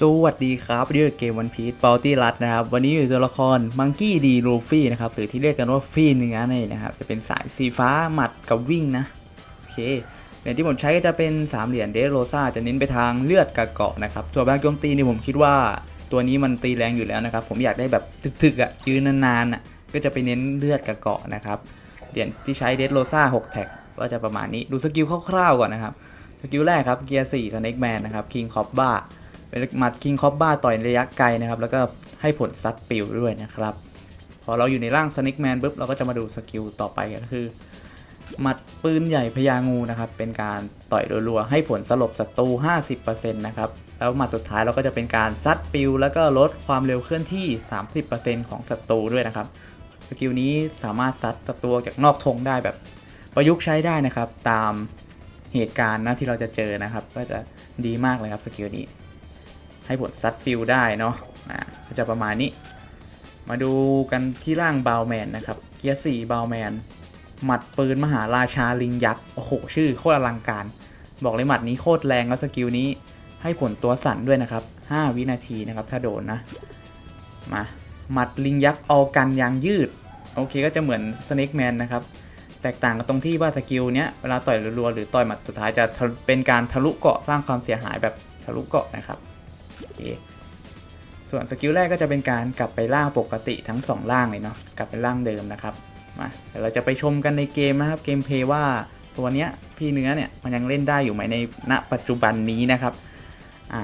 สวัสดีครับวันนี้อยู่เกมวันพีชปาตี้รัดนะครับ วันนี้อยู่ตัวละครมังกี้ดีลูฟี่นะครับ หรือที่เรียกกันว่าฟี่เนื้อนี่นนะครับ จะเป็นสายสีฟ้าหมัดกับวิ่งนะ โอเคเหรียญที่ผมใช้ก็จะเป็น 3 เหรียญเดโรซาจะเน้นไปทางเลือดกับเกาะนะครับส่วนบางโจมตีนี่ผมคิดว่าตัวนี้มันตีแรงอยู่แล้วนะครับ ผมอยากได้แบบถึกๆอะยืนนานๆอะก็จะไปเน้นเลือดกับเกาะนะครับเหรียญที่ใช้เดโรซา6แท็กก็จะประมาณนี้ดูสกิลคร่าวๆก่อนนะครับสกิลแรกครับเกียร์4สเน็กแมนนะครับคิงคอปบ้า เป็นหมัดคิงคอปบ้าต่อยระยะไกลนะครับ แล้วก็ให้ผลซัดปิวด้วยนะครับ พอเราอยู่ในร่างสนิกแมนปุ๊บเราก็จะมาดูสกิลต่อไปก็คือหมัดปืนใหญ่พญางูนะครับ เป็นการต่อยรัวๆ ให้ผลสลบศัตรู 50%นะครับ แล้วหมัดสุดท้ายเราก็จะเป็นการซัดปิว แล้วก็ลดความเร็วเคลื่อนที่ 30%ของศัตรูด้วยนะครับ สกิลนี้สามารถซัดศัตรูจากนอกธงได้แบบประยุกต์ใช้ได้นะครับ ตามเหตุการณ์นะที่เราจะเจอนะครับ ก็จะดีมากเลยครับสกิลนี้ ให้ผลซัดปิวได้เนาะอ่าก็จะประมาณนี้ มาดูกันที่ร่างบาวแมนนะครับ เกียร์สี่บาวแมน หมัดปืนมหาราชาลิงยักษ์ โอ้โห ชื่อโคตรอลังการ บอกเลยหมัดนี้โคตรแรงแล้วสกิลนี้ให้ผลตัวสั่นด้วยนะครับ 5 วินาทีนะครับถ้าโดนนะ มาหมัดลิงยักษ์ออกันยางยืด โอเคก็จะเหมือนสเน็กแมนนะครับ แตกต่างกันตรงที่ว่าสกิลเนี้ยเวลาต่อยรัวๆหรือต่อยหมัดสุดท้ายจะเป็นการทะลุเกาะสร้างความเสียหายแบบทะลุเกาะนะครับ เค ส่วนสกิลแรกก็จะเป็นการกลับไปร่างปกติทั้ง2ร่างเลยเนาะ กลับไปร่างเดิมนะครับ มาเดี๋ยวเราจะไปชมกันในเกมนะครับ เกมเพลย์ว่าตัวเนี้ยพี่เนื้อเนี่ยมันยังเล่นได้อยู่ไหมในณปัจจุบันนี้นะครับ อะ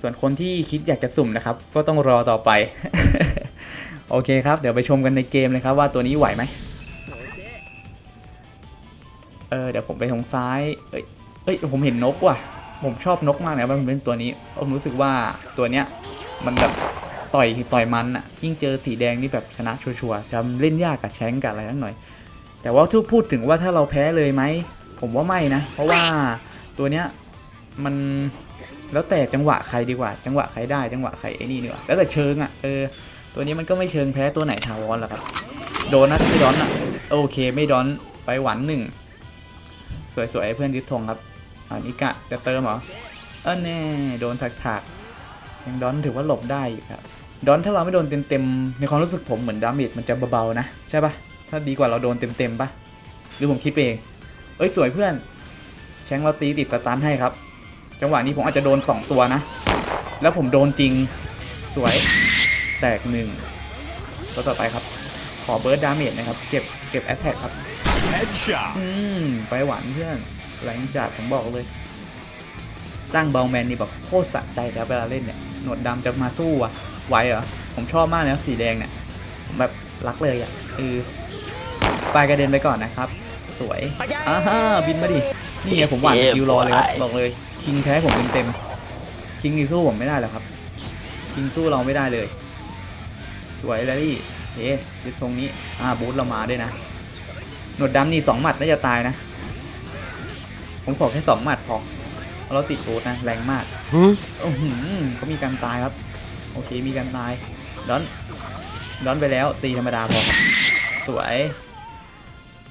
ส่วนคนที่คิดอยากจะสุ่มนะครับ ก็ต้องรอต่อไป โอเคครับ เดี๋ยวไปชมกันในเกมเลยครับว่าตัวนี้ไหวไหมเออเดี๋ยวผมไปทางซ้าย เอ้ย เอ้ย ผมเห็นนกว่ะ ผมชอบนกมากเลยมันเป็นตัวนี้ ผมรู้สึกว่าตัวเนี้ยมันแบบต่อยต่อยมันอะยิ่งเจอสีแดงนี่แบบชนะชัวร์ๆจะเล่นยากกับแชงกับอะไรนั่นหน่อย แต่ว่าถ้าพูดถึงว่าถ้าเราแพ้เลยไหม ผมว่าไม่นะ เพราะว่าตัวเนี้ยมันแล้วแต่จังหวะใครดีกว่า จังหวะใครได้ จังหวะใครไอ้นี่ดีกว่า แล้วแต่เชิงอะเออ ตัวนี้มันก็ไม่เชิงแพ้ตัวไหนทาวอนหรอกครับ โดนนะไม่ดอนอะโอเคไม่ดอนไปหวันหนึ่ง สวยๆให้เพื่อนยึดธงครับ อันนี้กะจะเติมเหรอ เออแน่โดนถักๆยังดอนถือว่าหลบได้อยู่ครับ ดอนถ้าเราไม่โดนเต็มๆ ในความรู้สึกผมเหมือนดาเมจมันจะเบาๆนะ ใช่ปะถ้าดีกว่าเราโดนเต็มๆปะหรือผมคิดไปเอง เอ้ยสวยเพื่อน แชงเราตีติดสตันให้ครับ จังหวะนี้ผมอาจจะโดน 2 ตัวนะ แล้วผมโดนจริง สวย แตกหนึ่งตัวต่อไปครับ ขอเบิร์ดดาเมจนะครับ เก็บเก็บแอตแทกครับ Headshot. อืมไปหวานเพื่อน แรงจัดผมบอกเลย ร่างเบลแมนนี่แบบโคตรสะใจแล้วเวลาเล่นเนี่ย หนวดดำจะมาสู้อะไหวเหรอ ผมชอบมากเลยนะสีแดงเนี่ยผมแบบรักเลยอะเออปลายกระเด็นไปก่อนนะครับ สวยอ่าฮะบินมาดิ นี่ไงผมหวานสกิลรอเลยครับบอกเลยคิงแพ้ผมเต็มๆคิงนี่สู้ผมไม่ได้หรอกครับคิงสู้เราไม่ได้เลย สวยแลลี่เอ๊ะยึดตรงนี้ อ่าบูทเรามาด้วยนะ หนวดดำนี่สองหมัดน่าจะตายนะ ผมขอแค่สองหมัดพอเพราะเราติดโูดนะแรงมากอือหือเขามีการตายครับ โอเคมีการตายดอนดอนไปแล้ว ตีธรรมดาพอครับสวย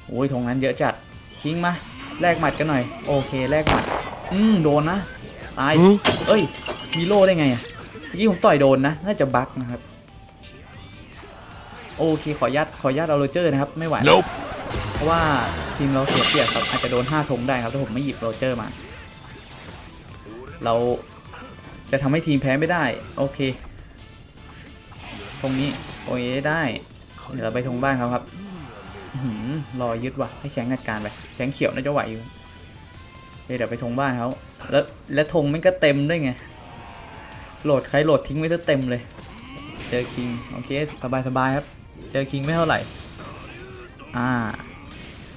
โอ้ยทงนั้นเยอะจัดทิ้งมาแลกหมัดกันหน่อย โอเคแลกหมัด อืมโดนนะตายเอ้ย มีโล่ได้ไงอะเมื่อกี้ผมต่อยโดนนะ น่าจะบั๊กนะครับ โอเคขออนุญาตขออนุญาตเอาโรเจอร์นะครับ ไม่ไหวแล้ว Nope. เพราะว่า ทีมเราเสียเปรียบครับอาจจะโดน5ธงได้ครับถ้าผมไม่หยิบโรเจอร์มา เราจะทำให้ทีมแพ้ไม่ได้ โอเค ตรงนี้โอเคได้ เดี๋ยวเราไปธงบ้านเขาครับรอยึดว่ะให้แชงจัดการไปแชงเขียวน่าจะไหวอยู่เดี๋ยวไปธงบ้านเขาแล้วและธงมันก็เต็มด้วยไงโหลดใครโหลดทิ้งไว้ซะเต็มเลย เจอคิงโอเคสบายสบายครับ เจอคิงไม่เท่าไหร่ อ่า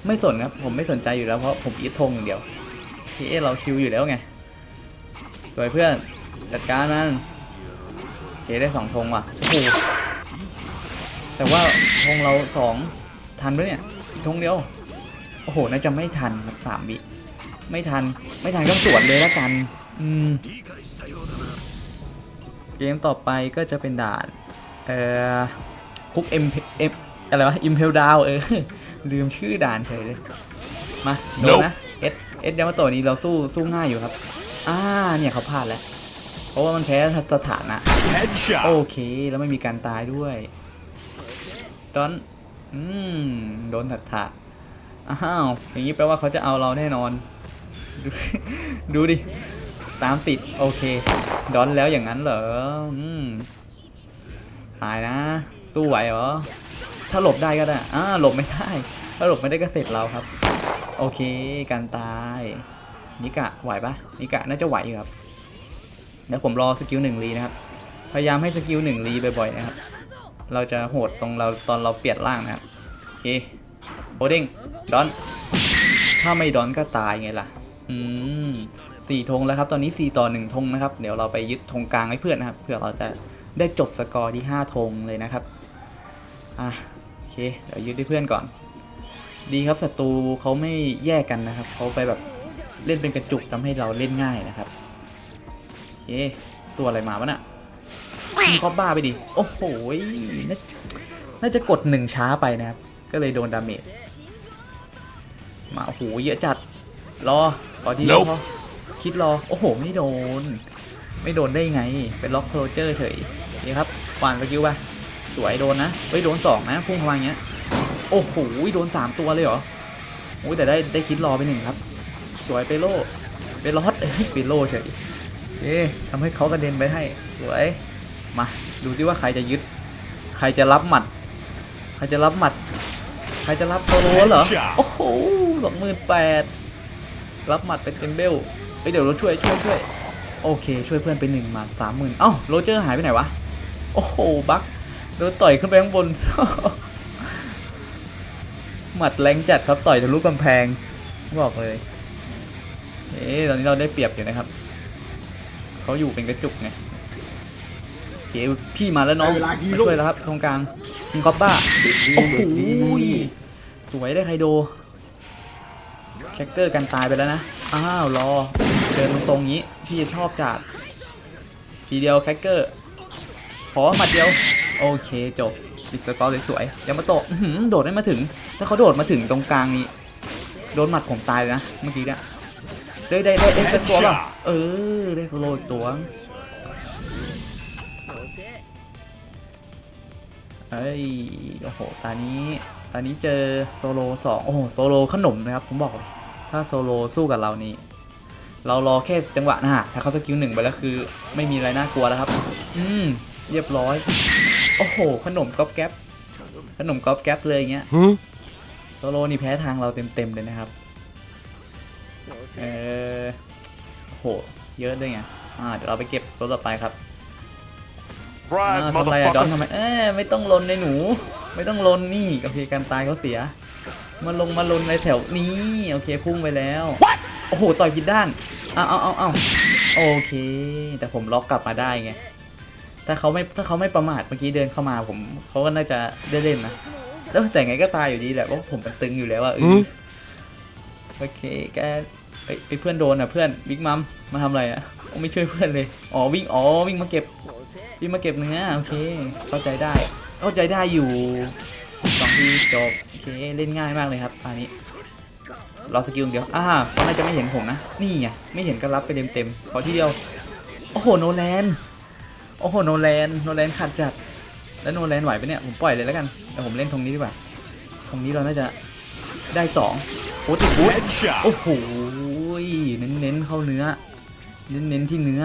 ไม่สนครับ ผมไม่สนใจอยู่แล้วเพราะผมอีทธงอย่างเดียวทีเอเราชิวอยู่แล้วไง สวยเพื่อน จัดการมันเคได้สองธงว่ะโอ้โหแต่ว่าธงเราสองทันไหมเนี่ยธงเดียว โอ้โห น่าจะไม่ทันครับสามวิไม่ทัน ไม่ทันก็สวนเลยละกัน อืม เกมต่อไปก็จะเป็นด่าน เอ่อ คุกเอ็มเอ็มอะไรวะ อิมเพลดาว เออ ลืมชื่อด่านเฉยเลย มาโดนนะเอสเอสยามาโตะนี้เราสู้สู้ง่ายอยู่ครับ อ่าเนี่ยเขาพลาดแล้วโอราะว่ามันแพ้สถานะ Headshot. โอเค แล้วไม่มีการตายด้วย ตอนอืมโดนถัดถะอ้าวอย่างนี้แปลว่าเขาจะเอาเราแน่นอนดูดูดิ ตามติด โอเค ดอนแล้วอย่างนั้นเหรออืมตายนะ สู้ไหวเหรอ ถ้าหลบได้ก็ได้อ่าหลบไม่ได้ ถ้าหลบไม่ได้ก็เสร็จเราครับ โอเค การตาย นิกะไหวปะนิกะน่าจะไหวอยู่ครับ เดี๋ยวผมรอสกิลหนึ่งรีนะครับ พยายามให้สกิลหนึ่งรีบ่อยๆนะครับ เราจะโหดตรงเราตอนเราเปลี่ยนร่างนะครับ โอเคโอเด้งดอน ถ้าไม่ดอนก็ตายไงล่ะ อืมสี่ธงแล้วครับ ตอนนี้สี่ต่อหนึ่งธงนะครับ เดี๋ยวเราไปยึดธงกลางให้เพื่อนนะครับ เพื่อเราจะได้จบสกอร์ที่ห้าธงเลยนะครับ อะ เคเดี๋ยวยึดให้เพื่อนก่อน ดีครับศัตรูเขาไม่แยกกันนะครับเขาไปแบบเล่นเป็นกระจุกทำให้เราเล่นง่ายนะครับโอเคตัวอะไรมาวะน่ะยิงคอบบ้าไปดิ โอ้โหยน่าน่าจะกดหนึ่งช้าไปนะครับ ก็เลยโดนดาเมจ มาโอ้โหเยอะจัด รอขอทีเดียว Nope พอคิดรอ โอ้โห ไม่โดน ไม่โดนได้ไง เป็นล็อกโคลเจอร์เฉยนี่ครับปานสกิลไป สวยโดนนะเฮ้ยโดนสองนะพุ่งเข้ามาอย่างเงี้ยโอ้โหโดนสามตัวเลยเหรอโอ้ยแต่ได้ได้คิดรอไปหนึ่งครับ สวยเปโลเปโลฮอตเอ้ยเปโลเฉยเอ๊ะทำให้เขากระเด็นไปให้สวยมาดูที่ว่าใครจะยึด ใครจะรับหมัด ใครจะรับหมัด ใครจะรับโซโลเหรอ Headshot โอ้โหสองหมื่นแปดรับหมัดเป็นเต็มเบลเอ้ยเดี๋ยวเราช่วยช่วยช่วยโอเค ช่วยเพื่อนไปหนึ่งหมัดสามหมื่นเอ้าโรเจอร์หายไปไหนวะโอ้โหบัก โดนต่อยขึ้นไปข้างบน หมัดแรงจัดครับต่อยทะลุกำแพงบอกเลยเอ๊ะตอนนี้เราได้เปรียบอยู่นะครับ เขาอยู่เป็นกระจุกไงโอเคพี่มาแล้วน้องได้เวลาฮีมาโร่ช่วยแล้วครับตรงกลางยิงคอปบ้าโอ้โหสวยได้ไคโดแคคเกอร์กันตายไปแล้วนะ อ้าวรอเดินตรงๆนี้ พี่ชอบจัดทีเดียวแคคเกอร์ ขอหมัดเดียว โอเคจบปิดสกอร์สวยๆยามาโตะโดดได้มาถึง ถ้าเขาโดดมาถึงตรงกลางนี้ โดนหมัดผมตายเลยนะ เมื่อกี้เนี่ยได้ได้ได้ได้สักตัวป่ะเออ ได้โซโลอีกตัวเอ้ย โอ้โห ตอนนี้ ตอนนี้เจอโซโลสองโอ้โห โซโลขนมนะครับ ผมบอกเลย ถ้าโซโลสู้กับเรานี่ เรารอแค่จังหวะนะฮะ ถ้าเขาสกิลหนึ่งไปแล้วคือ ไม่มีอะไรน่ากลัวแล้วครับ อืม เรียบร้อย โอ้โห ขนมก๊อบแก๊บขนมก๊อบแก๊บเลยอย่างเงี้ย Huh? โซโลนี่แพ้ทางเราเต็มๆเลยนะครับ เออโอ้โห เยอะด้วยไง อ่า เดี๋ยวเราไปเก็บตัวต่อไปครับ Rise, อ่าทำอะไรอะดอน motherfucker. ทำไม เอ้ยไม่ต้องลนในหนู ไม่ต้องลนนี่โอเคการตายเขาเสีย มาลงมาลนในแถวนี้ โอเคพุ่งไปแล้ว โอ้โห ต่อยผิดด้าน เอาเอาเอาเอาโอเค แต่ผมล็อกกลับมาได้ไง ถ้าเขาไม่ถ้าเขาไม่ประมาทเมื่อกี้เดินเข้ามาผมเขาก็น่าจะได้เล่นนะแต่แต่ไงก็ตายอยู่ดีแหละเพราะผมมันตึงอยู่แล้วอะเออหืมโอเคแกเอ้ยเอ้ยเพื่อนโดนอะเพื่อนบิ๊กมัมมาทำอะไรอะโอ้ไม่ช่วยเพื่อนเลยอ๋อวิ่งอ๋อวิ่งมาเก็บวิ่งมาเก็บเนื้อโอเคเข้าใจได้เข้าใจได้อยู่สองทีจบโอเคเล่นง่ายมากเลยครับอันนี้รอสกิลอย่างเดียวอ่าเขาน่าจะไม่เห็นผมนะนี่ไงไม่เห็นก็รับไปเต็มๆขอทีเดียวโอ้โหโนแลน โอ้โหโนแลนโนแลนขัดจัด แล้วโนแลนไหวปะเนี่ยผมปล่อยเลยแล้วกันเดี๋ยวผมเล่นตรงนี้ดีกว่าตรงนี้เราน่าจะได้สองโอ้ติดบูท Headshot. โอ้โหเน้นเน้นๆเข้าเนื้อ เน้นเน้นๆที่เนื้อ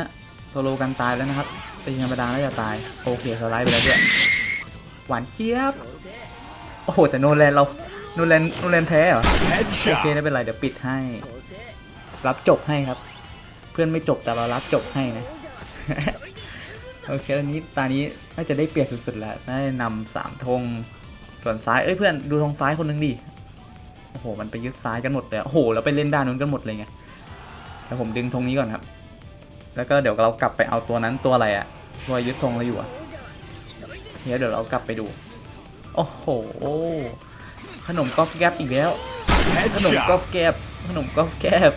โซโลกันตายแล้วนะครับแต่ธรรมดาน่าจะตายโอเคสไลด์ไปแล้วด้วยหวานเจี๊ยบโอ้โหแต่โนแลนเราโนแลนโนแลนแพ้เหรอโอเค Headshot. ไม่เป็นไรเดี๋ยวปิดให้ รับจบให้ครับ เพื่อนไม่จบแต่เรารับจบให้นะ โอเคตอนนี้ตานี้น่าจะได้เปรียบสุดๆแล้วได้นำสามธงส่วนซ้ายเอ้ยเพื่อนดูทางซ้ายคนหนึงดิโอ้โหมันไปยึดซ้ายกันหมดเลยโอ้โหแล้วไปเล่นด้านนู้นกันหมดเลยไงแล้วผมดึงธงนี้ก่อนครับ แล้วก็เดี๋ยวเรากลับไปเอาตัวนั้นตัวอะไรอะตัวยึดธงเราอยู่อะเดี๋ยวเดี๋ยวเรากลับไปดู โอ้โห ขนมก๊อบแก๊บอีกแล้ว ขนมก๊อ Headshot. บแก๊บขนมก๊อบแก๊บ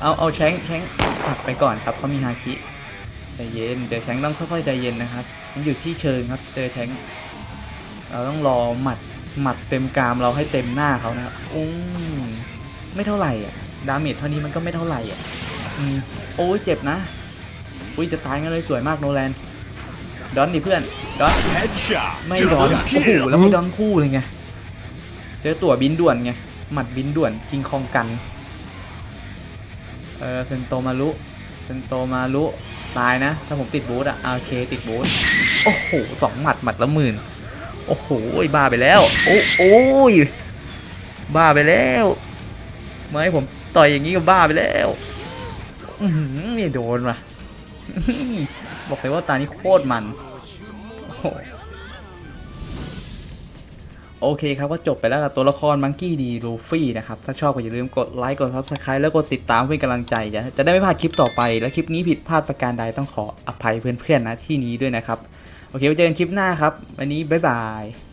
เอาเอาแชงแชงตักไปก่อนครับเขามีฮาคิ ใจเย็นเจอแชงต้องค่อยๆใจเย็นนะครับ มันอยู่ที่เชิงครับ เจอแชงเราต้องรอหมัดหมัดเต็มกรามเราให้เต็มหน้าเขานะครับอุ้มไม่เท่าไหร่อะดาเมจเท่านี้มันก็ไม่เท่าไหร่อะอืมโอ้ยเจ็บนะ อุ้ยจะตายกันเลยสวยมากโนแลนดอนดิเพื่อนดอน Headshot. ไม่ดอน Double โอ้โห kill. แล้วไม่ดอนคู่เลยไงเจอตั๋วบินด่วนไงหมัดบินด่วนคิงคองกันเออเซนโตมารุเซนโตมารุ ตายนะ ถ้าผมติดบูธอะโอเคติดบูธโอ้โหสองหมัดหมัดละหมื่นโอ้โหบ้าไปแล้ว โอ้โอ้ยบ้าไปแล้วไม่ให้ผมต่อยอย่างนี้ก็บ้าไปแล้วอือหือนี่โดนว่ะบอกเลยว่าตานี้โคตรมันโอ้ โอเคครับก็จบไปแล้วกับตัวละครมังกี้ดีลูฟี่นะครับ ถ้าชอบก็อย่าลืมกดไลค์กดซับสไครต์แล้วกดติดตามเพื่อกำลังใจจะจะได้ไม่พลาดคลิปต่อไป และคลิปนี้ผิดพลาดประการใดต้องขออภัยเพื่อนๆนะที่นี้ด้วยนะครับ โอเคไว้เจอกันคลิปหน้าครับ วันนี้บ๊ายบาย